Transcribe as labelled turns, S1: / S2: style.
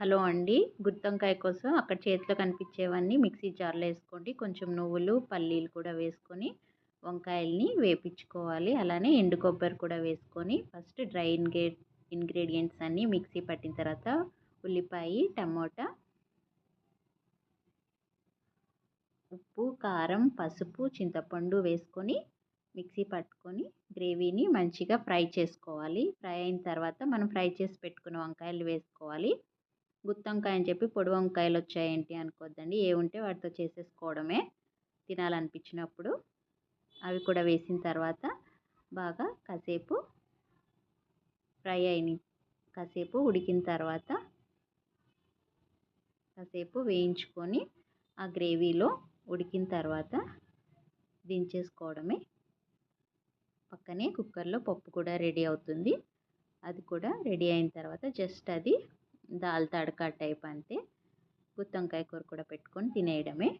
S1: Hello అండి. గుత్తొంకాయ కోసం అక్కడ చేతిలో కనిపించేవన్నీ మిక్సీ జార్లో వేసుకోండి. కొంచెం నువ్వులు పల్లీలు కూడా వేసుకొని వంకాయల్ని వేపించుకోవాలి. అలానే ఎండు కొబ్బరి కూడా వేసుకొని ఫస్ట్ డ్రై ఇన్గ్రే ఇంగ్రీడియంట్స్ అన్నీ మిక్సీ పట్టిన తర్వాత ఉల్లిపాయ టమోటా ఉప్పు కారం పసుపు చింతపండు వేసుకొని మిక్సీ పట్టుకొని గ్రేవీని మంచిగా ఫ్రై చేసుకోవాలి. ఫ్రై అయిన తర్వాత మనం ఫ్రై చేసి పెట్టుకున్న వంకాయలు వేసుకోవాలి. గుత్తొంకాయ అని చెప్పి పొడి వంకాయలు వచ్చాయేంటి అనుకోద్దండి. ఏ ఉంటే వాటితో చేసేసుకోవడమే తినాలనిపించినప్పుడు అవి కూడా వేసిన తర్వాత బాగా కాసేపు ఫ్రై అయిన కాసేపు ఉడికిన తర్వాత కాసేపు వేయించుకొని ఆ గ్రేవీలో ఉడికిన తర్వాత దించేసుకోవడమే. పక్కనే కుక్కర్లో పప్పు కూడా రెడీ అవుతుంది. అది కూడా రెడీ అయిన తర్వాత జస్ట్ అది దాల్ తడకా టైప్ అంతే. గుత్తొంకాయ కూర కూడా పెట్టుకొని తినేయడమే.